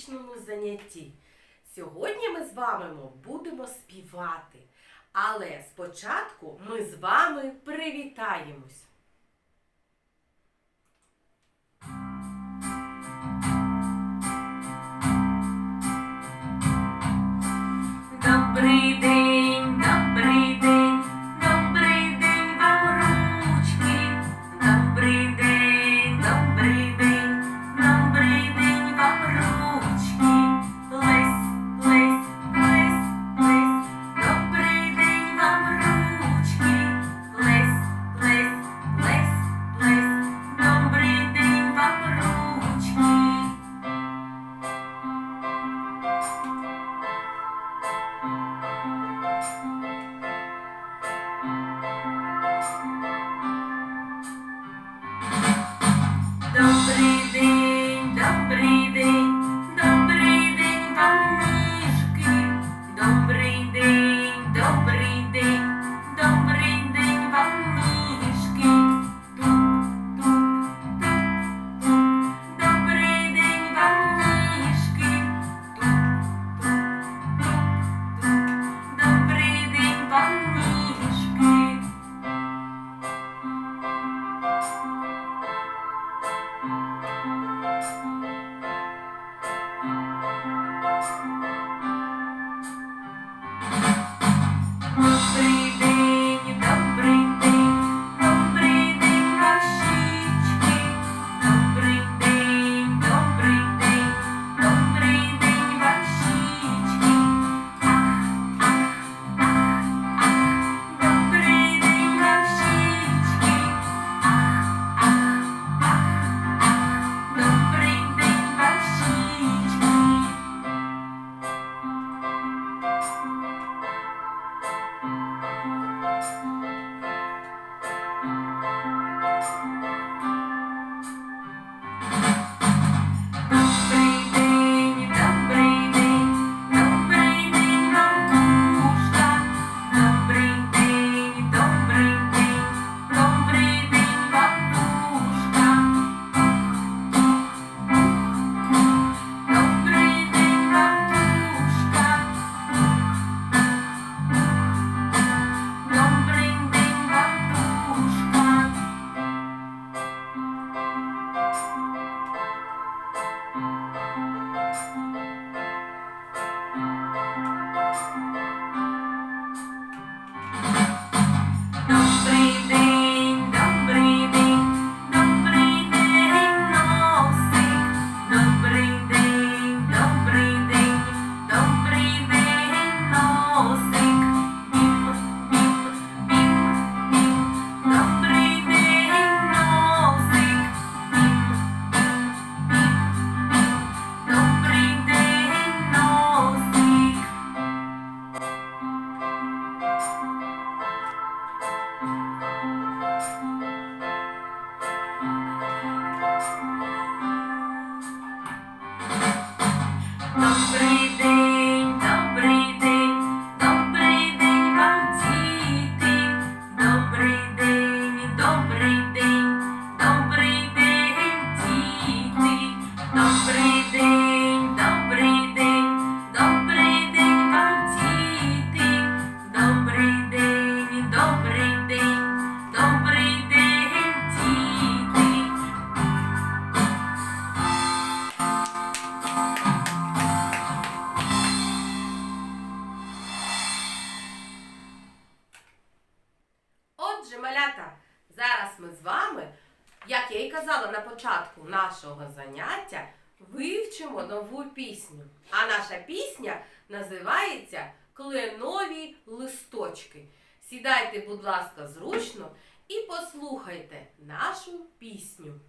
музичному занятті. Сьогодні ми з вами будемо співати. Але спочатку ми з вами привітаємось. Добрий день! Отже, малята, зараз ми з вами, як я і казала на початку нашого заняття, вивчимо нову пісню. А наша пісня називається Кленові листочки. Сідайте, будь ласка, зручно і послухайте нашу пісню.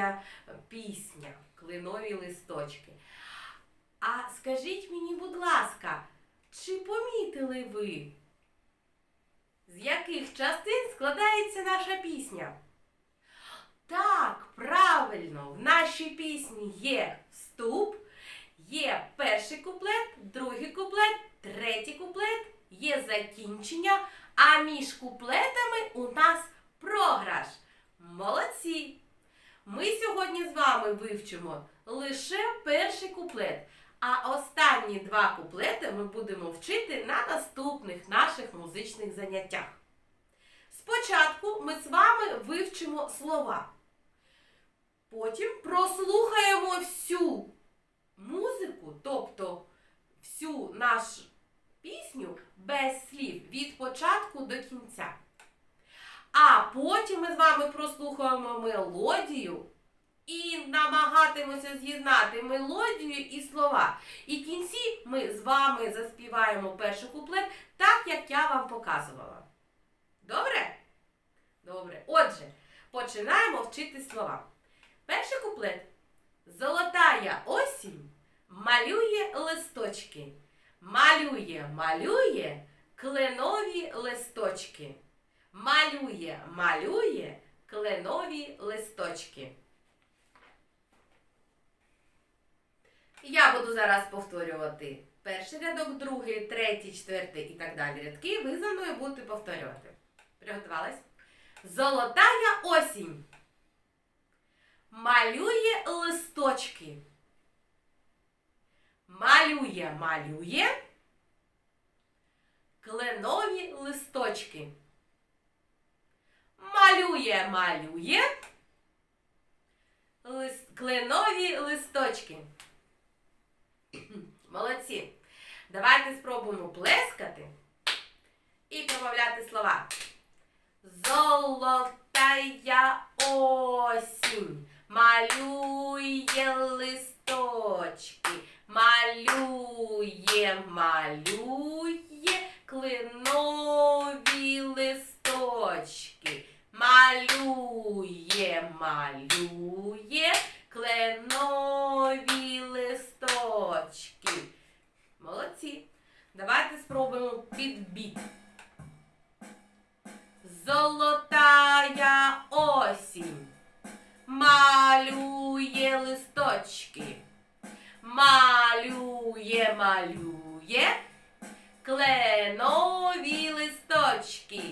Сподобалась ця пісня Клинові листочки. А скажіть мені, будь ласка, чи помітили ви, з яких частин складається наша пісня? Так, правильно, в нашій пісні є вступ, є перший куплет, другий куплет, третій куплет, є закінчення, а між куплетами у нас програш. Молодці! Ми сьогодні з вами вивчимо лише перший куплет, а останні два куплети ми будемо вчити на наступних наших музичних заняттях. Спочатку ми з вами вивчимо слова. Потім прослухаємо всю музику, тобто всю нашу пісню без слів від початку до кінця. А потім ми з вами прослухаємо мелодію і намагатимося з'єднати мелодію і слова. І в кінці ми з вами заспіваємо перший куплет так, як я вам показувала. Добре? Добре. Отже, починаємо вчити слова. Перший куплет. Золотая осінь малює листочки. Малює, малює кленові листочки. Малює, малює кленові листочки. Я буду зараз повторювати перший рядок, другий, третій, четвертий і так далі рядки. Ви за мною будете повторювати. Приготувались? Золотая осінь малює листочки. Малює, малює кленові листочки. Малює, малює лист, кленові листочки. Молодці. Давайте спробуємо плескати і промовляти слова. Золотая осінь малює листочки, малює, малює клинові листочки, малює, малює кленові листочки. Молодці. Давайте спробуємо підбіт. Золотая осінь малює листочки, малює, малює кленові листочки,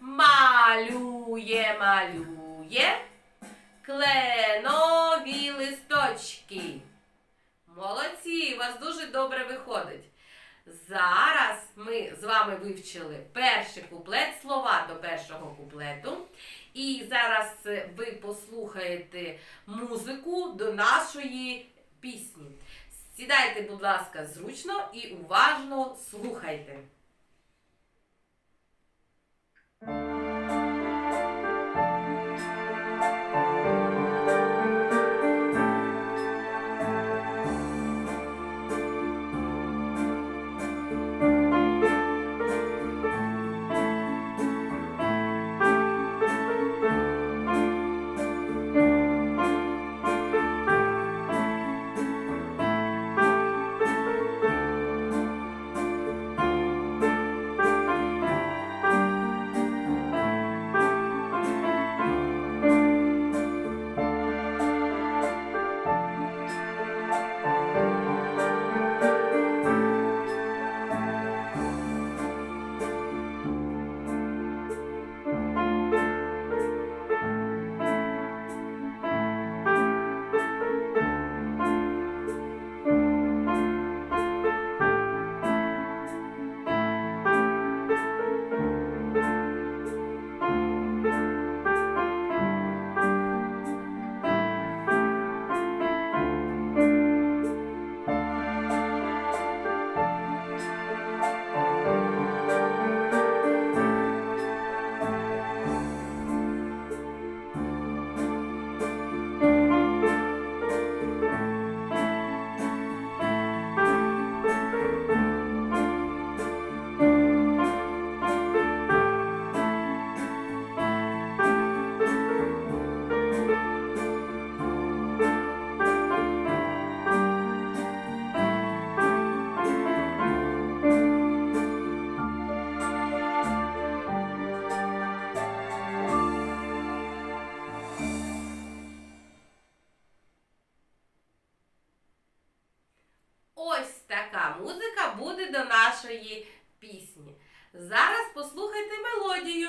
малює, малює кленові листочки. Молодці, у вас дуже добре виходить. Зараз ми з вами вивчили перший куплет, слова до першого куплету. І зараз е, ви послухаєте музику до нашої пісні. Сідайте, будь ласка, зручно і уважно слухайте. Ось така музика буде до нашої пісні. Зараз послухайте мелодію.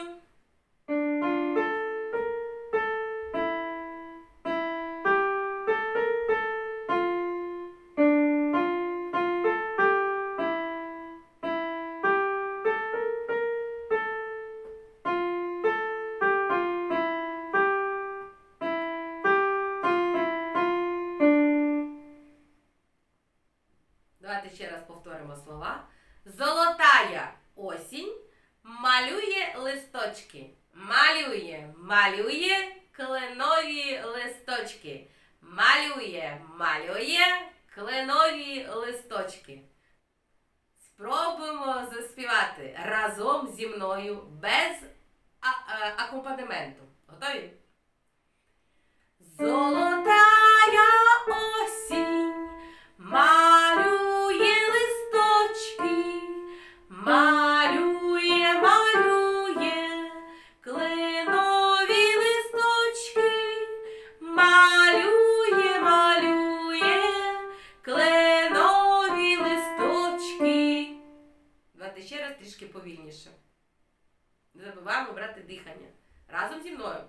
Раз повторимо слова. Золотая осінь малює листочки. Малює, малює кленові листочки. Малює, малює кленові листочки. Спробуємо заспівати разом зі мною без а- а- акомпанементу. Готові? Золотая осінь дихання. Разом зі мною.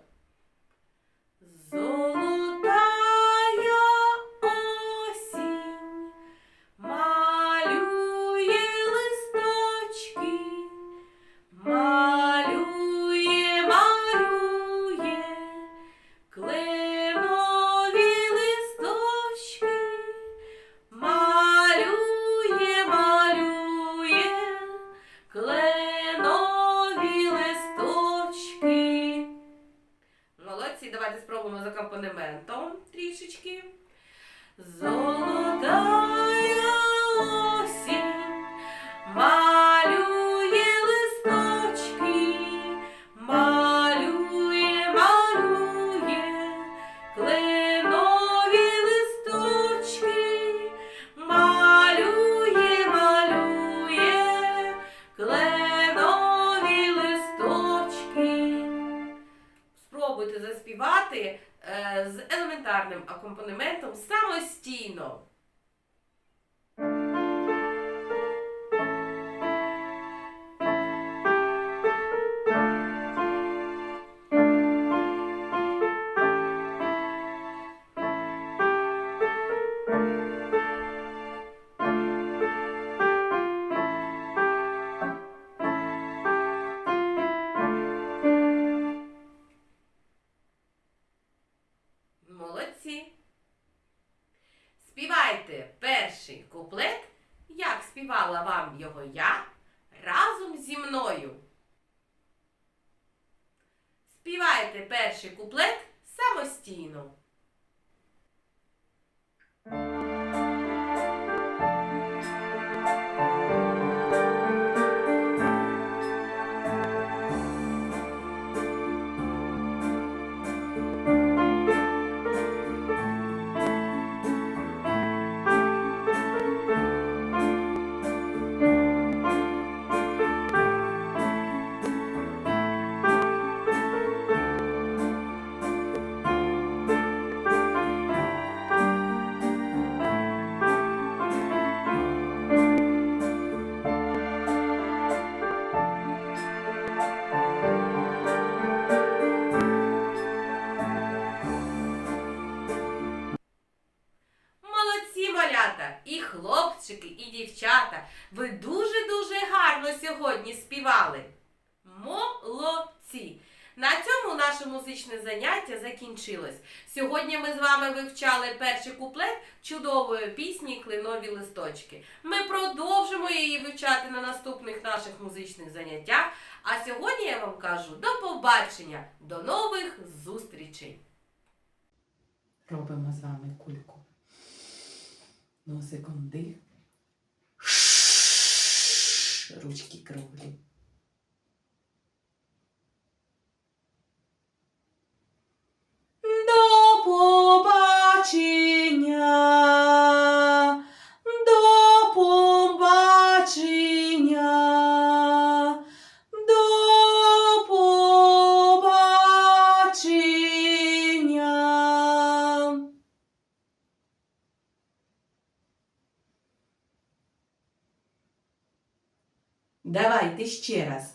Елементарним акомпанементом самостійно. Вам його я, разом зі мною. Співайте перший куплет і. Ви дуже-дуже гарно сьогодні співали. Молодці! На цьому наше музичне заняття закінчилось. Сьогодні ми з вами вивчали перший куплет чудової пісні Клинові листочки. Ми продовжимо її вивчати на наступних наших музичних заняттях. А сьогодні я вам кажу до побачення, до нових зустрічей! Робимо з вами кульку. Носиком дих. Ручки круглі. Ще раз.